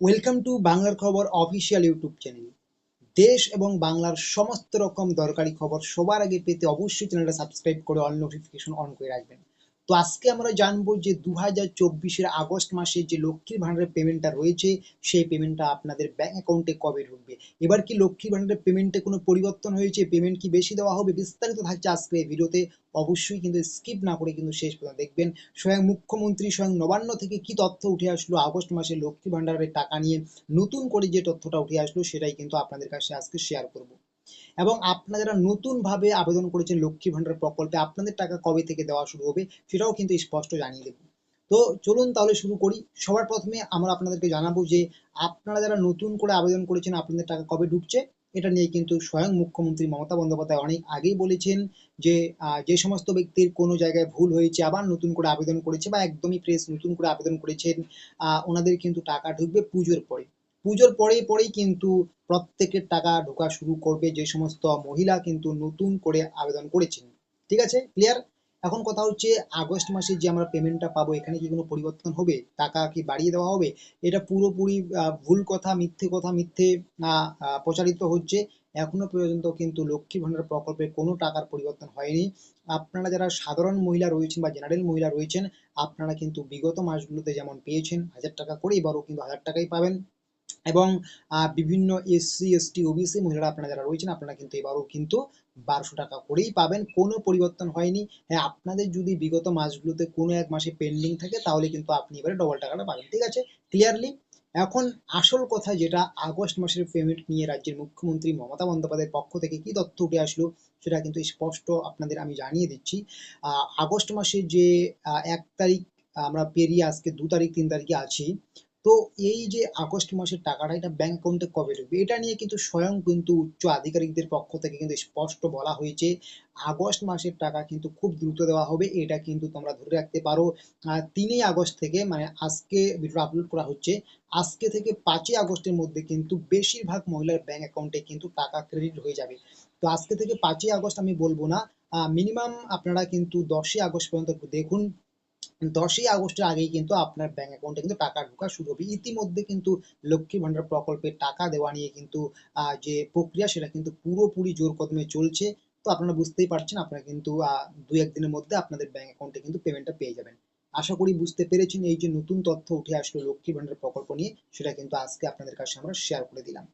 Welcome to বাংলার খবর official YouTube channel দেশ এবং বাংলার সমস্ত রকম দরকারি খবর সবার আগে পেতে অবশ্যই চ্যানেলটা সাবস্ক্রাইব করে অল নোটিফিকেশন অন করে রাখবেন। তো আজকে আমরা জানব যে দু হাজার চব্বিশের আগস্ট মাসে যে লক্ষ্মীর ভাণ্ডারের পেমেন্টটা রয়েছে, সেই পেমেন্টটা আপনাদের ব্যাংক অ্যাকাউন্টে কবে ঢুকবে? এবার কি লক্ষ্মীর ভাণ্ডারের পেমেন্টে কোনো পরিবর্তন হয়েছে? পেমেন্ট কি বেশি দেওয়া হবে? বিস্তারিত থাকছে আজকে এই ভিডিওতে অবশ্যই কিন্তু স্কিপ না করে কিন্তু শেষ পর্যন্ত দেখবেন। স্বয়ং মুখ্যমন্ত্রী স্বয়ং নবান্ন থেকে কি তথ্য উঠে আসলো আগস্ট মাসে লক্ষ্মী ভাণ্ডারের টাকা নিয়ে? নতুন করে যে তথ্যটা উঠে আসলো, সেটাই কিন্তু আপনাদের কাছে আজকে শেয়ার করব। এবং আপনারা যারা নতুনভাবে আবেদন করেছেন লক্ষ্মী ভাণ্ডার প্রকল্পে, আপনাদের টাকা কবে থেকে দেওয়া শুরু হবে সেটাও কিন্তু স্পষ্ট জানিয়ে দেব। তো চলুন তাহলে শুরু করি। সবার প্রথমে আমরা আপনাদেরকে জানাব যে আপনারা যারা নতুন করে আবেদন করেছেন, আপনাদের টাকা কবে ঢুকছে? এটা নিয়ে কিন্তু স্বয়ং মুখ্যমন্ত্রী মমতা বন্দ্যোপাধ্যায় অনেক আগেই বলেছেন যে যে সমস্ত ব্যক্তির কোনো জায়গায় ভুল হয়েছে, আবার নতুন করে আবেদন করেছে বা একদমই ফ্রেশ নতুন করে আবেদন করেছেন ওনাদের কিন্তু টাকা ঢুকবে পুজোর পরে। পুজোর পরেই পরেই কিন্তু প্রত্যেকের টাকা ঢোকা শুরু করবে যে সমস্ত মহিলা কিন্তু নতুন করে আবেদন করেছেন। ঠিক আছে? ক্লিয়ার এখন কথা হচ্ছে, আগস্ট মাসে যে আমরা পেমেন্টটা পাবো, এখানে কি কোনো পরিবর্তন হবে? টাকা কি বাড়িয়ে দেওয়া হবে? এটা পুরোপুরি ভুল কথা, মিথ্যে কথা, মিথ্যে প্রচারিত হচ্ছে। এখনও পর্যন্ত কিন্তু লক্ষ্মী ভাণ্ডার প্রকল্পে কোনো টাকার পরিবর্তন হয়নি। আপনারা যারা সাধারণ মহিলা রয়েছেন বা জেনারেল মহিলা রয়েছেন, আপনারা কিন্তু বিগত মাসগুলোতে যেমন পেয়েছেন, হাজার টাকা করে এবারও কিন্তু হাজার টাকাই পাবেন। এবং বিভিন্ন এসসি এসটি ওবিসি মহিলারা আপনারা যারা রয়েছেন, আপনারা কিন্তু এবারও কিন্তু বারোশো টাকা করেই পাবেন। কোনো পরিবর্তন হয়নি। হ্যাঁ আপনাদের যদি বিগত মাসগুলোতে কোনো এক মাসে পেন্ডিং থাকে, তাহলে কিন্তু আপনি এবারে ডবল টাকাটা পাবেন। ঠিক আছে? ক্লিয়ারলি এখন আসল কথা যেটা, আগস্ট মাসের পেমেন্ট নিয়ে রাজ্যের মুখ্যমন্ত্রী মমতা বন্দ্যোপাধ্যায়ের পক্ষ থেকে কি তথ্য উঠে আসলো, সেটা কিন্তু স্পষ্ট আপনাদের আমি জানিয়ে দিচ্ছি। আগস্ট মাসে যে এক তারিখ আমরা পেরিয়ে আজকে দু তারিখ, তিন তারিখে আছি তো এই যে আগস্ট মাসের টাকাটা এটা ব্যাংক অ্যাকাউন্টে কবে ঢুকবে? এটা নিয়ে কিন্তু স্বয়ং কিন্তু উচ্চ আধিকারিকদের পক্ষ থেকে কিন্তু স্পষ্ট বলা হয়েছে, আগস্ট মাসের টাকা কিন্তু খুব দ্রুত দেওয়া হবে, এটা কিন্তু তোমরা ধরে রাখতে পারো। তিনই আগস্ট থেকে মানে আজকে ভিডিও আপলোড করা হচ্ছে, আজকে থেকে পাঁচই আগস্টের মধ্যে কিন্তু বেশিরভাগ মহিলার ব্যাংক অ্যাকাউন্টে কিন্তু টাকা ক্রেডিট হয়ে যাবে। তো আজকে থেকে পাঁচই আগস্ট আমি বলব না মিনিমাম আপনারা কিন্তু দশই আগস্ট পর্যন্ত দেখুন দশই আগস্টের আগেই কিন্তু আপনার ব্যাংক অ্যাকাউন্টে কিন্তু টাকা ঢোকা শুরু হবে। ইতিমধ্যে কিন্তু লক্ষ্মী ভান্ডার প্রকল্পে টাকা দেওয়া নিয়ে কিন্তু যে প্রক্রিয়া সেটা কিন্তু পুরোপুরি জোর কদমে চলছে। তো আপনারা বুঝতেই পারছেন, আপনারা কিন্তু দু একদিনের মধ্যে আপনাদের ব্যাংক অ্যাকাউন্টে কিন্তু পেমেন্টটা পেয়ে যাবেন। আশা করি বুঝতে পেরেছেন, এই যে নতুন তথ্য উঠে আসলো লক্ষ্মী ভান্ডার প্রকল্প নিয়ে, সেটা কিন্তু আজকে আপনাদের কাছে আমরা শেয়ার করে দিলাম।